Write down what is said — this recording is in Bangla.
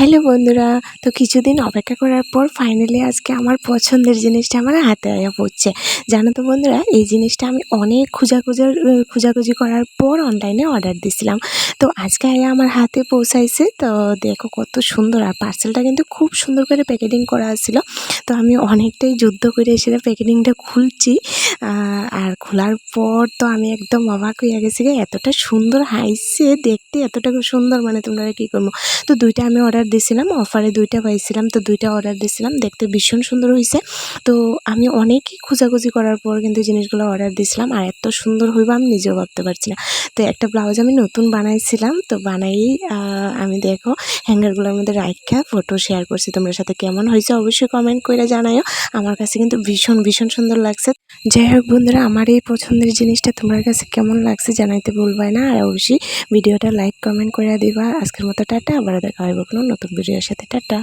হ্যালো বন্ধুরা, তো কিছুদিন অপেক্ষা করার পর ফাইনালি আজকে আমার পছন্দের জিনিসটা আমার হাতে আয়া পড়ছে। জানো তো বন্ধুরা, এই জিনিসটা আমি অনেক খোঁজাখুঁজার খোঁজাখুঁজি করার পর অনলাইনে অর্ডার দিছিলাম। তো আজকে আয়া আমার হাতে পৌঁছাইছে, তো দেখো কত সুন্দর। আর পার্সেলটা কিন্তু খুব সুন্দর করে প্যাকেটিং করা ছিল তো আমি অনেকটাই যুদ্ধ করে এসে প্যাকেটিংটা খুলছি। আর খোলার পর তো আমি একদম অবাক হয়ে গেছি এতটা সুন্দর হাইছে দেখতে, এতটা সুন্দর মানে তোমরা কী করব? তো দুইটা আমি অর্ডার দিয়েছিলাম অফারে দুইটা পাইছিলাম, তো দুইটা অর্ডার দিয়েছিলাম দেখতে ভীষণ সুন্দর হয়েছে তো আমি অনেকই খোঁজাখুঁজি করার পর কিন্তু জিনিসগুলো অর্ডার দিয়েছিলাম আর এত সুন্দর হইব আমি নিজেও ভাবতে পারছি না। তো একটা ব্লাউজ আমি নতুন বানাইছিলাম, তো বানাই আমি দেখো, হ্যাঙ্গারগুলোর মধ্যে রাখা ফটো শেয়ার করছি, তোমার সাথে কেমন হয়েছে অবশ্যই কমেন্ট করে জানাইও। আমার কাছে কিন্তু ভীষণ ভীষণ সুন্দর লাগছে। যাই হোক বন্ধুরা, আমার এই পছন্দের জিনিসটা তোমার কাছে কেমন লাগছে জানাইতে ভুলবাই না, আর অবশ্যই ভিডিওটা লাইক কমেন্ট করে দিবা। আজকের মতো টাটা আবার দেখা হবে কোনো নতুন ভিডিওর সাথে টাটা।